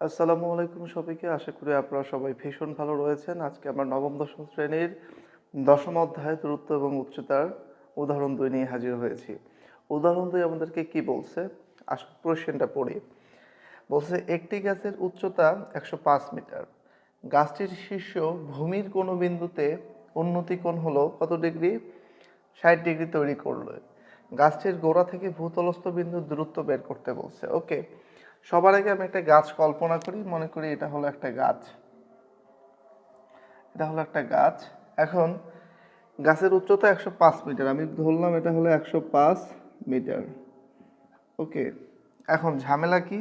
আসসালামু আলাইকুম সবাইকে। আশা করি আপনারা সবাই ভীষণ ভালো রয়েছেন। আজকে আমরা নবম, দশম শ্রেণির দশম অধ্যায় দূরত্ব এবং উচ্চতার উদাহরণ দুই নিয়ে হাজির হয়েছি। উদাহরণ দুই আমাদেরকে কি বলছে? আসল কোশ্চেনটা পড়ি। বলছে, একটি গাছের উচ্চতা একশো পাঁচ মিটার। গাছটির শীর্ষ ভূমির কোনো বিন্দুতে উন্নতি কোণ হলো কত ডিগ্রি? ষাট ডিগ্রি তৈরি করল। গাছটির গোড়া থেকে ভূতলস্থ বিন্দুর দূরত্ব বের করতে বলছে। ওকে সবার আগে আমি একটা গাছ কল্পনা করি, মনে করি এটা হলো একটা গাছ। এটা হলো একটা গাছ। এখন গাছের উচ্চতা একশো পাঁচ মিটার, আমি ধরলাম এটা হলো একশো পাঁচ মিটার। ওকে, এখন ঝামেলা কি?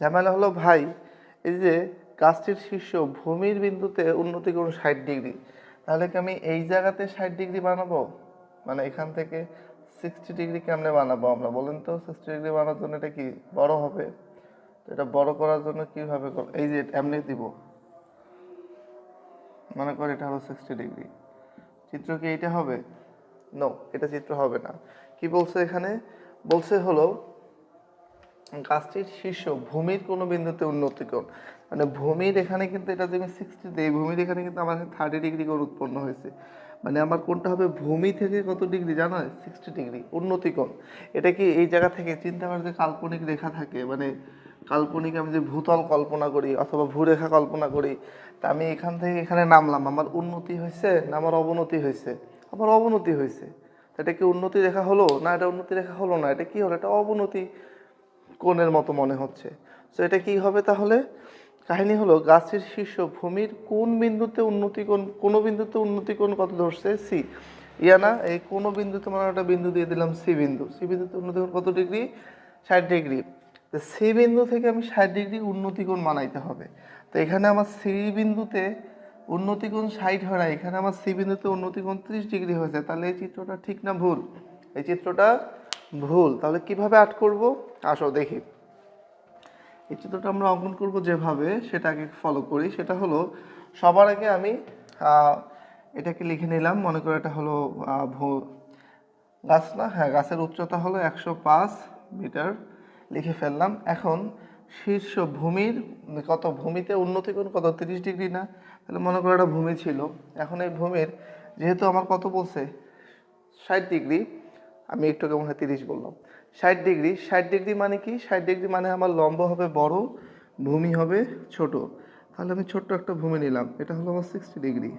ঝামেলা হলো ভাই, এই যে গাছটির শীর্ষ ভূমির বিন্দুতে উন্নতি করুন ষাট ডিগ্রি, তাহলে কি আমি এই জায়গাতে ষাট ডিগ্রি বানাবো? মানে এখান থেকে সিক্সটি ডিগ্রি কেমনে বানাবো আমরা? বলেন তো সিক্সটি ডিগ্রি বানানোর জন্য এটা কি বড় হবে? এটা বড় করার জন্য কীভাবে এই যে এমনি দিব। মনে কর এটা হলো সিক্সটি ডিগ্রি চিত্র কি এটা হবে? নো এটা চিত্র হবে না। কি বলছে এখানে? বলছে হলো, গাছটির শীর্ষ ভূমির কোনো বিন্দুতে উন্নতি কোণ মানে ভূমির এখানে কিন্তু এটা যদি সিক্সটি দিই, ভূমির এখানে কিন্তু আমার থার্টি ডিগ্রি কোণ উৎপন্ন হয়েছে। মানে আমার কোনটা হবে? ভূমি থেকে কত ডিগ্রি জানো? সিক্সটি ডিগ্রি উন্নতি কোণ এটা কি এই জায়গা থেকে চিন্তা করে যে কাল্পনিক রেখা থাকে মানে কাল্পনিক আমি যে ভূতল কল্পনা করি অথবা ভূরেখা কল্পনা করি, তা আমি এখান থেকে এখানে নামলাম। আমার উন্নতি হয়েছে না আমার অবনতি হয়েছে? আমার অবনতি হয়েছে। এটা কি উন্নতি রেখা হলো? না, এটা উন্নতি রেখা হলো না। এটা কি হলো? এটা অবনতি কোণের মতো মনে হচ্ছে। তো এটা কি হবে তাহলে? কাহিনী হলো, গাছের শীর্ষ ভূমির কোন বিন্দুতে উন্নতি কোণ, কোনো বিন্দুতে উন্নতি কোণ কত ধরছে? সি ইয়া না, এই কোনো বিন্দুতে মানে একটা বিন্দু দিয়ে দিলাম সি বিন্দু। সি বিন্দুতে উন্নতি কত ডিগ্রি? ষাট ডিগ্রি। তো সি বিন্দু থেকে আমি ষাট ডিগ্রি উন্নতি কোণ বানাইতে হবে। তো এখানে আমার সি বিন্দুতে উন্নতি কোণ ষাট হয় না, এখানে আমার সি বিন্দুতে উন্নতি কোণ ত্রিশ ডিগ্রি হয়েছে। তাহলে এই চিত্রটা ঠিক না ভুল? এই চিত্রটা ভুল। তাহলে কীভাবে আট করব? আসো দেখি। এই চিত্রটা আমরা অঙ্কন করব যেভাবে সেটাকে ফলো করি। সেটা হলো, সবার আগে আমি এটাকে লিখে নিলাম। মনে করো এটা হলো গাছ না? হ্যাঁ গাছের উচ্চতা হলো একশো পাঁচ মিটার। লিখে ফেললাম। এখন শীর্ষ ভূমির কত ভূমিতে উন্নতি কোণ কত তিরিশ ডিগ্রি না? তাহলে মনে করো একটা ভূমি ছিল। এখন এই ভূমির যেহেতু আমার কত বলছে? ষাট ডিগ্রি। আমি একটু কেমন হয় তিরিশ বললাম। ষাট ডিগ্রি। ষাট ডিগ্রি মানে কি? ষাট ডিগ্রি মানে আমার লম্ব হবে বড়, ভূমি হবে ছোট। তাহলে আমি ছোট্ট একটা ভূমি নিলাম। এটা হলো আমার সিক্সটি ডিগ্রি।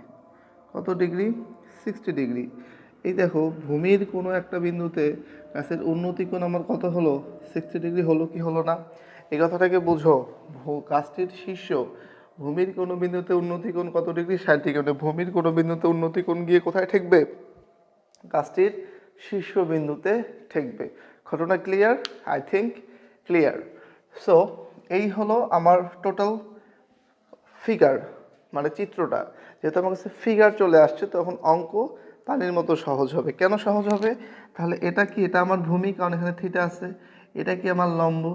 কত ডিগ্রি? Sixty degree. এই দেখো, ভূমির কোনো একটা বিন্দুতে গাছের উন্নতি কোণ আমার কত হলো? সিক্সটি ডিগ্রি হলো কি হলো না? এই কথাটাকে বুঝো। গাছটির শীর্ষ, ভূমির কোনো বিন্দুতে উন্নতি কোণ কত ডিগ্রি ষাট ডিগ্রি মানে ভূমির কোনো বিন্দুতে উন্নতি কোণ গিয়ে কোথায় ঠেকবে? গাছটির শীর্ষ বিন্দুতে ঠেকবে। ঘটনা clear I think clear so এই হলো আমার টোটাল ফিগার মানে চিত্রটা। যেহেতু আমার কাছে ফিগার চলে আসছে, তখন অঙ্ক পানির মতো সহজ হবে। কেন সহজ হবে? তাহলে এটা কি? এটা আমার ভূমি কারণ এখানে থিটা আছে। এটা কি আমার লম্ব?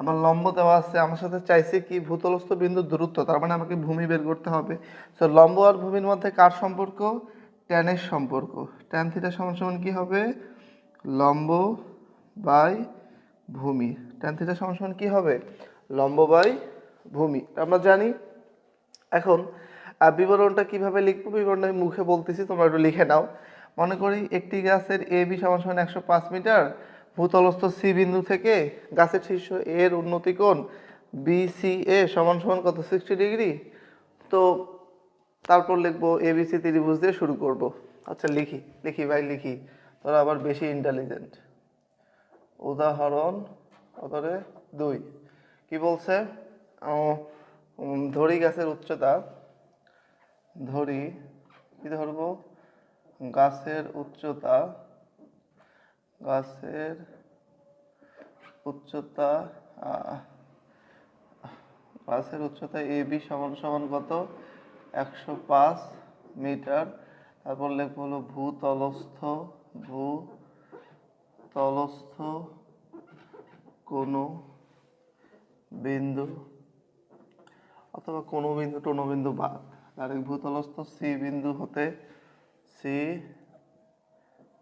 আমার লম্ব দেওয়া আছে। আমার সাথে চাইছে কি? ভূতলস্থ বিন্দুর দূরত্ব, তার মানে আমাকে ভূমি বের করতে হবে। তো লম্ব আর ভূমির মধ্যে কার সম্পর্ক? ট্যানের সম্পর্ক। ট্যান থিটা সমান সমান কি হবে? লম্ব বাই ভূমি। ট্যান থিটা সমান সমান কি হবে? লম্ব বাই ভূমি। আমরা জানি, এখন আহ, বিবরণটা কীভাবে লিখব বিবরণটা আমি মুখে বলতেছি তোমরা একটু লিখে নাও। মনে করি একটি গাছের এ বি সমান সমান একশো পাঁচ মিটার ভূতলস্থ সি বিন্দু থেকে গাছের শীর্ষ এর উন্নতি কোণ বি সি এ সমান সমান কত সিক্সটি ডিগ্রি? তো তারপর লিখব এ বি সি ত্রিভুজ দিয়ে শুরু করব। আচ্ছা লিখি লিখি ভাই লিখি। তোরা আবার বেশি ইন্টেলিজেন্ট উদাহরণ দুই। কি বলছে? ধরি গাছের উচ্চতা ধরি, কি ধরবো? গাছের উচ্চতা গাছের উচ্চতা গাছের উচ্চতা এ বি সমান সমান কত? একশো পাঁচ মিটার। তারপর লিখব হলো ভূতলস্থ ভূ তলস্থ কোনো বিন্দু অথবা কোনো বিন্দু টোনো বিন্দু বাদ। ডাইরেক্ট ভূতলস্থ সি বিন্দু হতে সি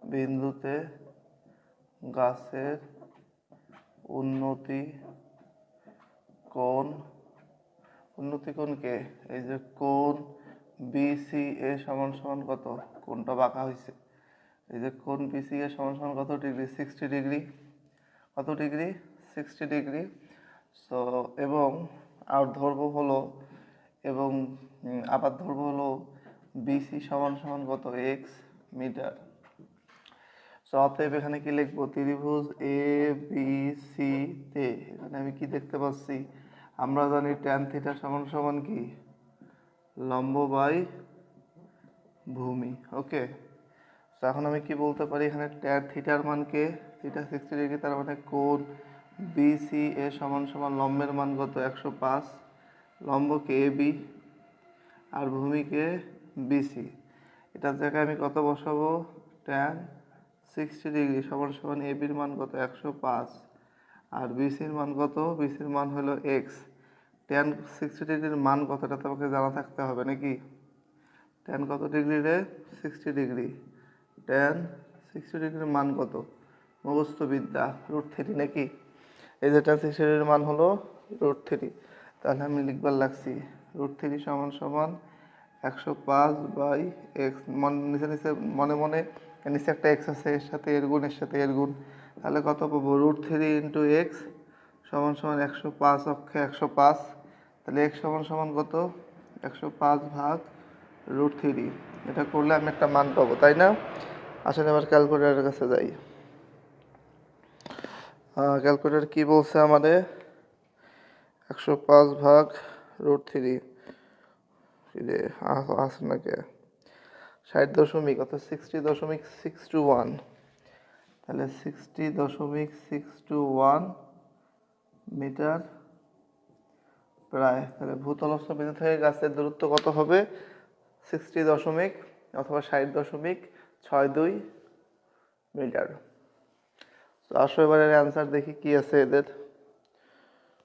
বিন্দুতে গাছের উন্নতি কোণ, উন্নতি কোণকে এই যে কোণ বিসি এ সমান সমান কত? কোণটা বাঁকা হয়েছে এই যে কোণ বিসি এ সমান সমান কত ডিগ্রি? Sixty degree. কত ডিগ্রি? Sixty degree. সো, এবং আর ধরবো হলো এবং আবার ধরবো হলো বিসি সমান সমান কত? X metre. সো অতএব এখানে কি লিখব? ত্রিভুজ এ বি সি তে এখানে আমি কি দেখতে পাচ্ছি? আমরা জানি ট্যান থিটা সমান সমান কি? লম্ব বাই ভূমি। ওকে তো এখন আমি কি বলতে পারি? এখানে ট্যান থিটার মানকে থিটা সিক্সটি ডিগ্রি তার মানে কোণ বিসি এ সমান সমান লম্বের মান কত? একশো পাঁচ। লম্বকে এ বি আর ভূমিকে বিসি। এটার জায়গায় আমি কত বসাবো? ট্যান সিক্সটি ডিগ্রি সমান সমান এ বির মান কত? একশো পাঁচ। আর বিসির মান কত? বিসির মান হলো এক্স ট্যান সিক্সটি ডিগ্রির মান কতটা তোমাকে জানা থাকতে হবে নাকি? ট্যান কত ডিগ্রি রে? সিক্সটি ডিগ্রি ট্যান সিক্সটি ডিগ্রির মান কত? মুখস্থ বিদ্যা রুট থ্রি নাকি? এই যে ট্যান সিক্সটি ডিগ্রির মান হলো রুট থ্রি তাহলে আমি লিখবার লাগছি। রুট থ্রি সমান সমান একশো পাঁচ বাই এক্স মন, নিচে নিচে, মনে মনে নিচে একটা এক্স আছে, এর সাথে এর গুণ, এর সাথে এর গুণ। তাহলে কত পাবো? রুট থ্রি ইন্টু এক্স সমান সমান একশো পাঁচ অক্ষে একশো পাঁচ। তাহলে এক্স সমান সমান কত? একশো পাঁচ ভাগ রুট থ্রি এটা করলে আমি একটা মান পাবো, তাই না? আসলে আবার ক্যালকুলেটারের কাছে যাই। ক্যালকুলেটার কি বলছে আমাদের? একশো পাঁচ ভাগ রুট থ্রি আসে না কে ষাট দশমিক, অর্থাৎ সিক্সটি দশমিক সিক্স টু ওয়ান তাহলে সিক্সটি দশমিক সিক্স টু ওয়ান মিটার প্রায়, তাহলে ভূতলস্থ বিন্দু থেকে, গাছের দূরত্ব কত হবে? সিক্সটি দশমিক অথবা ষাট দশমিক ছয় দুই মিটার। তো আসো এবার এর অ্যান্সার দেখি কি আছে এদের।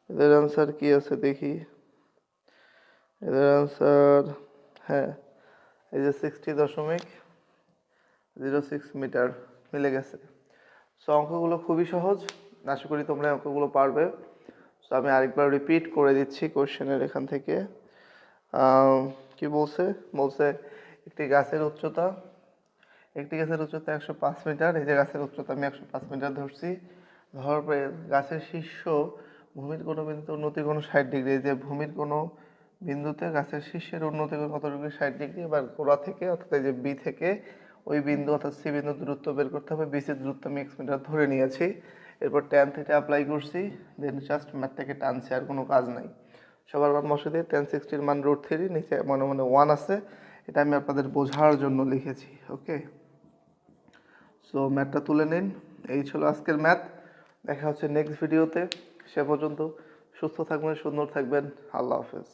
এদের অ্যান্সার কি আছে দেখি। এদের অ্যান্সার হ্যাঁ এই যে সিক্সটি দশমিক জিরো সিক্স মিটার মিলে গেছে। সো অঙ্কগুলো খুবই সহজ। আশা করি তোমরা অঙ্কগুলো পারবে। সো আমি আরেকবার রিপিট করে দিচ্ছি কোশ্চেনের এখান থেকে। কি বলছে? বলছে, একটি গাছের উচ্চতা, একটি গাছের উচ্চতা একশো পাঁচ মিটার এই যে গাছের উচ্চতা আমি একশো পাঁচ মিটার ধরছি। ধরার পরে গাছের শীর্ষ ভূমির কোনো বিন্দুতে উন্নতি কোনো ষাট ডিগ্রি যে ভূমির কোনো বিন্দুতে, গাছের শীর্ষের উন্নতি কোণ কত ডিগ্রি ষাট ডিগ্রি এবার গোড়া থেকে অর্থাৎ এই যে বি থেকে, ওই বিন্দু অর্থাৎ সি বিন্দু দূরত্ব বের করতে হবে। বিসির দূরত্ব আমি এক্স মিটার ধরে নিয়েছি। এরপর ট্যান থেকে অ্যাপ্লাই করছি। দেন জাস্ট ম্যাথটাকে টানছি, আর কোনো কাজ নাই। সবার মান বসে দিয়ে টেন সিক্সটির মান রুট থ্রি নিচে মনে মনে ওয়ান আছে। এটা আমি আপনাদের বোঝার জন্য লিখেছি ওকে সো ম্যাথটা তুলে নিন। এই ছিল আজকের ম্যাথ দেখা হচ্ছে নেক্সট ভিডিওতে সে পর্যন্ত সুস্থ থাকবেন, সুন্দর থাকবেন। আল্লাহ হাফেজ।